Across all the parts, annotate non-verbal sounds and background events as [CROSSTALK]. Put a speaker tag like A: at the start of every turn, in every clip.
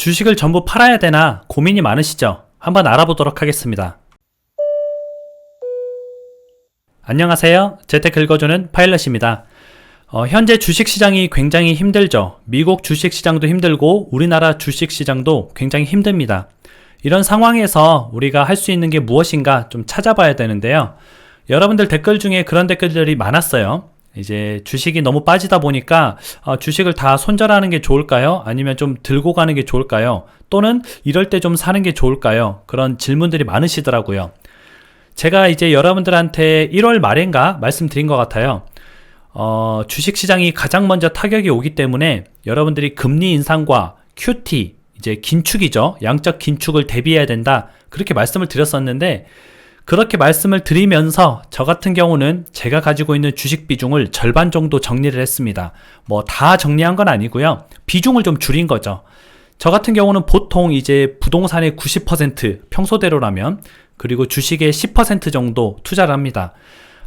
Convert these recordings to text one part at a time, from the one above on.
A: 주식을 전부 팔아야 되나 고민이 많으시죠? 한번 알아보도록 하겠습니다. 안녕하세요. 재테크 읽어주는 파일럿입니다. 어, 현재 주식시장이 굉장히 힘들죠. 미국 주식시장도 힘들고 우리나라 주식시장도 굉장히 힘듭니다. 이런 상황에서 우리가 할 수 있는 게 무엇인가 좀 찾아봐야 되는데요. 여러분들 댓글 중에 그런 댓글들이 많았어요. 이제 주식이 너무 빠지다 보니까 어, 주식을 다 손절하는 게 좋을까요? 아니면 좀 들고 가는 게 좋을까요? 또는 이럴 때 좀 사는 게 좋을까요? 그런 질문들이 많으시더라고요. 제가 이제 여러분들한테 1월 말인가 말씀드린 것 같아요. 어, 주식 시장이 가장 먼저 타격이 오기 때문에 여러분들이 금리 인상과 QT, 이제 긴축이죠. 양적 긴축을 대비해야 된다. 그렇게 말씀을 드렸었는데, 그렇게 말씀을 드리면서 저 같은 경우는 제가 가지고 있는 주식 비중을 절반 정도 정리를 했습니다. 뭐 다 정리한 건 아니고요. 비중을 좀 줄인 거죠. 저 같은 경우는 보통 이제 부동산의 90% 평소대로라면 그리고 주식의 10% 정도 투자를 합니다.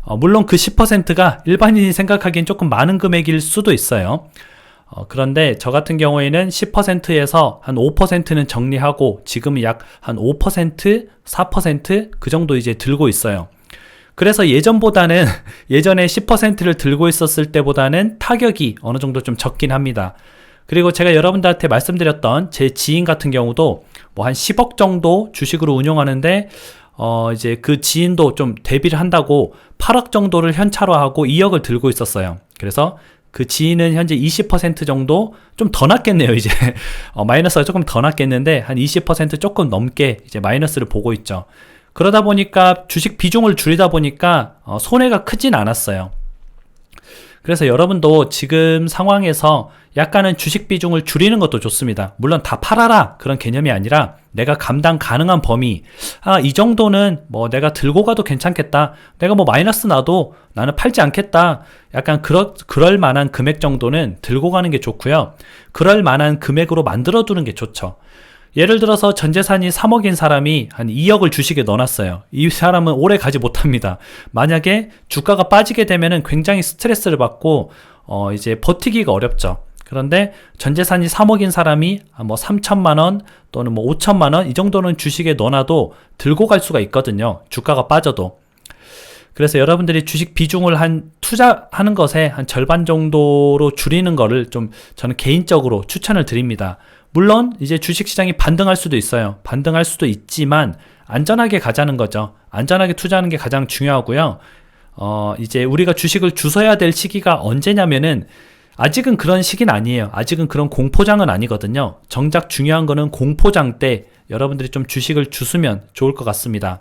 A: 어, 물론 그 10%가 일반인이 생각하기엔 조금 많은 금액일 수도 있어요. 어, 그런데 저 같은 경우에는 10%에서 한 5%는 정리하고 지금 약 한 5%, 4%그 정도 이제 들고 있어요. 그래서 예전보다는 [LAUGHS] 예전에 10%를 들고 있었을 때보다는 타격이 어느 정도 좀 적긴 합니다. 그리고 제가 여러분들한테 말씀드렸던 제 지인 같은 경우도 뭐 한 10억 정도 주식으로 운용하는데 어 이제 그 지인도 좀 대비를 한다고 8억 정도를 현찰화하고 2억을 들고 있었어요. 그래서 그 지인은 현재 20% 정도 좀더 났겠네요, 이제. [LAUGHS] 어, 마이너스가 조금 더 났겠는데, 한 20% 조금 넘게 이제 마이너스를 보고 있죠. 그러다 보니까 주식 비중을 줄이다 보니까 어, 손해가 크진 않았어요. 그래서 여러분도 지금 상황에서 약간은 주식 비중을 줄이는 것도 좋습니다. 물론 다 팔아라 그런 개념이 아니라 내가 감당 가능한 범위 아 이 정도는 뭐 내가 들고 가도 괜찮겠다. 내가 뭐 마이너스 나도 나는 팔지 않겠다. 약간 그럴 그럴 만한 금액 정도는 들고 가는 게 좋고요. 그럴 만한 금액으로 만들어 두는 게 좋죠. 예를 들어서 전 재산이 3억인 사람이 한 2억을 주식에 넣어놨어요. 이 사람은 오래 가지 못합니다. 만약에 주가가 빠지게 되면은 굉장히 스트레스를 받고 어 이제 버티기가 어렵죠. 그런데 전 재산이 3억인 사람이 뭐 3천만 원 또는 뭐 5천만 원 이 정도는 주식에 넣어놔도 들고 갈 수가 있거든요. 주가가 빠져도. 그래서 여러분들이 주식 비중을 한 투자하는 것에 한 절반 정도로 줄이는 거를 좀 저는 개인적으로 추천을 드립니다. 물론 이제 주식 시장이 반등할 수도 있어요. 반등할 수도 있지만 안전하게 가자는 거죠. 안전하게 투자하는 게 가장 중요하고요. 어, 이제 우리가 주식을 주서야 될 시기가 언제냐면은 아직은 그런 시기는 아니에요. 아직은 그런 공포장은 아니거든요. 정작 중요한 거는 공포장 때 여러분들이 좀 주식을 주수면 좋을 것 같습니다.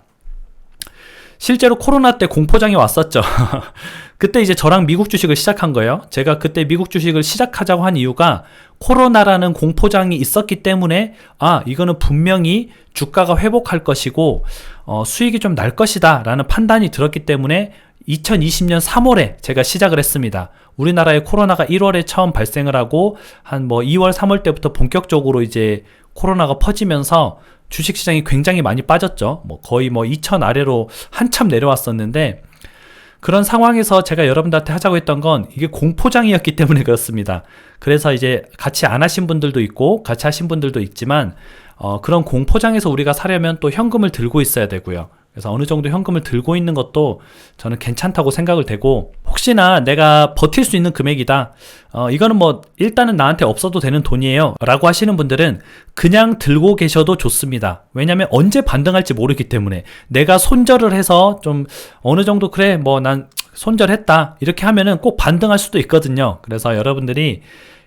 A: 실제로 코로나 때 공포장이 왔었죠. [LAUGHS] 그때 이제 저랑 미국 주식을 시작한 거예요. 제가 그때 미국 주식을 시작하자고 한 이유가 코로나라는 공포장이 있었기 때문에 아, 이거는 분명히 주가가 회복할 것이고 어, 수익이 좀 날 것이다 라는 판단이 들었기 때문에 2020년 3월에 제가 시작을 했습니다. 우리나라에 코로나가 1월에 처음 발생을 하고 한 뭐 2월, 3월 때부터 본격적으로 이제 코로나가 퍼지면서 주식 시장이 굉장히 많이 빠졌죠. 뭐 거의 뭐 2천 아래로 한참 내려왔었는데 그런 상황에서 제가 여러분들한테 하자고 했던 건 이게 공포장이었기 때문에 그렇습니다. 그래서 이제 같이 안 하신 분들도 있고 같이 하신 분들도 있지만 어, 그런 공포장에서 우리가 사려면 또 현금을 들고 있어야 되고요. 그래서 어느 정도 현금을 들고 있는 것도 저는 괜찮다고 생각을 되고 혹시나 내가 버틸 수 있는 금액이다. 어, 이거는 뭐 일단은 나한테 없어도 되는 돈이에요. 라고 하시는 분들은 그냥 들고 계셔도 좋습니다. 왜냐면 언제 반등할지 모르기 때문에 내가 손절을 해서 좀 어느 정도 그래 뭐 난 손절했다. 이렇게 하면은 꼭 반등할 수도 있거든요. 그래서 여러분들이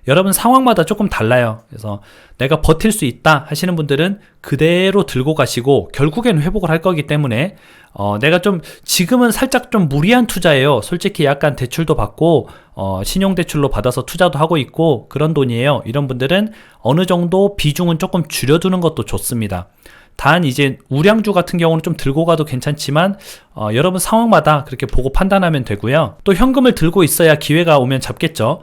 A: 여러분 상황마다 조금 달라요. 그래서 내가 버틸 수 있다 하시는 분들은 그대로 들고 가시고 결국에는 회복을 할 거기 때문에 어, 내가 좀 지금은 살짝 좀 무리한 투자예요. 솔직히 약간 대출도 받고 어, 신용대출로 받아서 투자도 하고 있고 그런 돈이에요. 이런 분들은 어느 정도 비중은 조금 줄여두는 것도 좋습니다. 단 이제 우량주 같은 경우는 좀 들고 가도 괜찮지만 어, 여러분 상황마다 그렇게 보고 판단하면 되고요. 또 현금을 들고 있어야 기회가 오면 잡겠죠.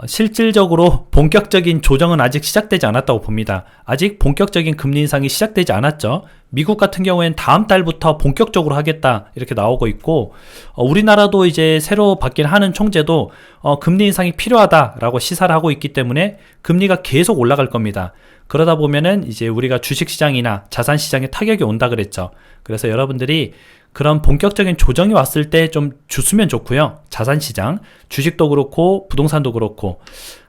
A: 어, 실질적으로 본격적인 조정은 아직 시작되지 않았다고 봅니다. 아직 본격적인 금리 인상이 시작되지 않았죠. 미국 같은 경우에는 다음 달부터 본격적으로 하겠다 이렇게 나오고 있고 어, 우리나라도 이제 새로 바뀐 하는 총재도 어, 금리 인상이 필요하다라고 시사를 하고 있기 때문에 금리가 계속 올라갈 겁니다. 그러다 보면은 이제 우리가 주식 시장이나 자산 시장에 타격이 온다 그랬죠. 그래서 여러분들이 그런 본격적인 조정이 왔을 때 좀 주스면 좋고요. 자산 시장, 주식도 그렇고 부동산도 그렇고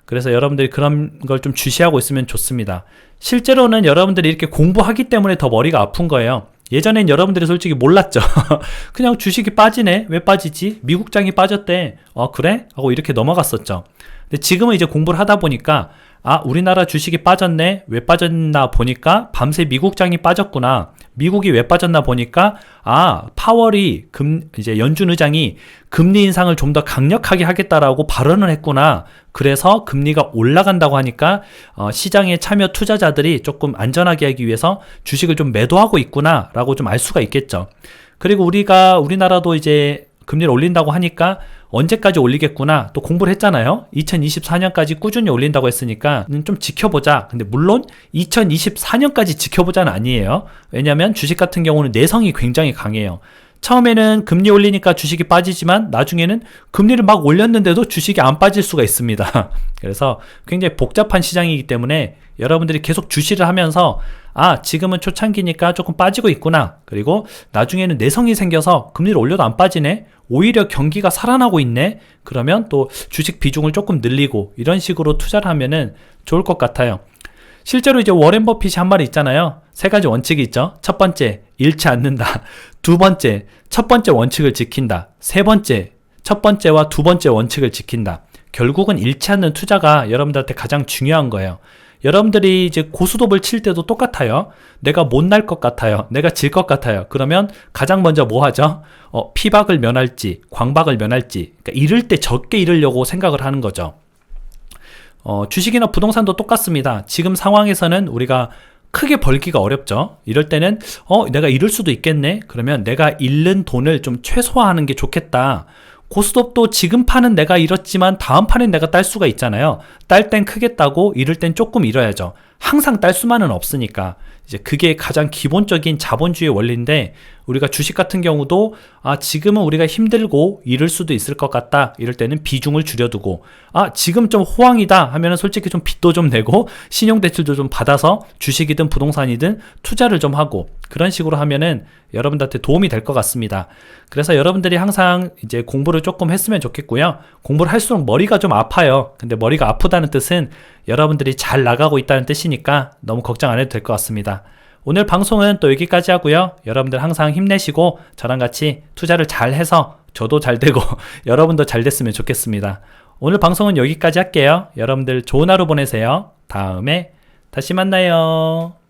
A: 그래서 여러분들이 그런 걸 좀 주시하고 있으면 좋습니다. 실제로는 여러분들이 이렇게 공부하기 때문에 더 머리가 아픈 거예요. 예전엔 여러분들이 솔직히 몰랐죠. [LAUGHS] 그냥 주식이 빠지네? 왜 빠지지? 미국장이 빠졌대. 어, 그래? 하고 이렇게 넘어갔었죠. 근데 지금은 이제 공부를 하다 보니까 아, 우리나라 주식이 빠졌네? 왜 빠졌나 보니까 밤새 미국장이 빠졌구나. 미국이 왜 빠졌나 보니까 아, 파월이 금 이제 연준 의장이 금리 인상을 좀 더 강력하게 하겠다라고 발언을 했구나. 그래서 금리가 올라간다고 하니까 어, 시장에 참여 투자자들이 조금 안전하게 하기 위해서 주식을 좀 매도하고 있구나라고 좀 알 수가 있겠죠. 그리고 우리가 우리나라도 이제 금리를 올린다고 하니까 언제까지 올리겠구나 또 공부를 했잖아요. 2024년까지 꾸준히 올린다고 했으니까 좀 지켜보자. 근데 물론 2024년까지 지켜보자는 아니에요. 왜냐하면 주식 같은 경우는 내성이 굉장히 강해요. 처음에는 금리 올리니까 주식이 빠지지만 나중에는 금리를 막 올렸는데도 주식이 안 빠질 수가 있습니다. [LAUGHS] 그래서 굉장히 복잡한 시장이기 때문에 여러분들이 계속 주시를 하면서 아, 지금은 초창기니까 조금 빠지고 있구나. 그리고 나중에는 내성이 생겨서 금리를 올려도 안 빠지네. 오히려 경기가 살아나고 있네. 그러면 또 주식 비중을 조금 늘리고 이런 식으로 투자를 하면은 좋을 것 같아요. 실제로 이제 워렌 버핏이 한 말이 있잖아요. 세 가지 원칙이 있죠. 첫 번째, 잃지 않는다. [LAUGHS] 두 번째, 첫 번째 원칙을 지킨다. 세 번째, 첫 번째와 두 번째 원칙을 지킨다. 결국은 잃지 않는 투자가 여러분들한테 가장 중요한 거예요. 여러분들이 이제 고수톱을 칠 때도 똑같아요. 내가 못 날 것 같아요. 내가 질 것 같아요. 그러면 가장 먼저 뭐 하죠? 어, 피박을 면할지, 광박을 면할지. 그러니까 잃을 때 적게 잃으려고 생각을 하는 거죠. 어, 주식이나 부동산도 똑같습니다. 지금 상황에서는 우리가 크게 벌기가 어렵죠. 이럴 때는 어 내가 잃을 수도 있겠네. 그러면 내가 잃는 돈을 좀 최소화하는 게 좋겠다. 고스톱도 지금 판은 내가 잃었지만 다음 판엔 내가 딸 수가 있잖아요. 딸 땐 크게 따고 잃을 땐 조금 잃어야죠. 항상 딸 수만은 없으니까. 이제 그게 가장 기본적인 자본주의 원리인데 우리가 주식 같은 경우도 아 지금은 우리가 힘들고 잃을 수도 있을 것 같다 이럴 때는 비중을 줄여두고 아 지금 좀 호황이다 하면은 솔직히 좀 빚도 좀 내고 [LAUGHS] 신용대출도 좀 받아서 주식이든 부동산이든 투자를 좀 하고 그런 식으로 하면은 여러분들한테 도움이 될 것 같습니다. 그래서 여러분들이 항상 이제 공부를 조금 했으면 좋겠고요. 공부를 할수록 머리가 좀 아파요. 근데 머리가 아프다는 뜻은 여러분들이 잘 나가고 있다는 뜻이니까 너무 걱정 안 해도 될 것 같습니다. 오늘 방송은 또 여기까지 하고요. 여러분들 항상 힘내시고 저랑 같이 투자를 잘 해서 저도 잘 되고 [LAUGHS] 여러분도 잘 됐으면 좋겠습니다. 오늘 방송은 여기까지 할게요. 여러분들 좋은 하루 보내세요. 다음에 다시 만나요.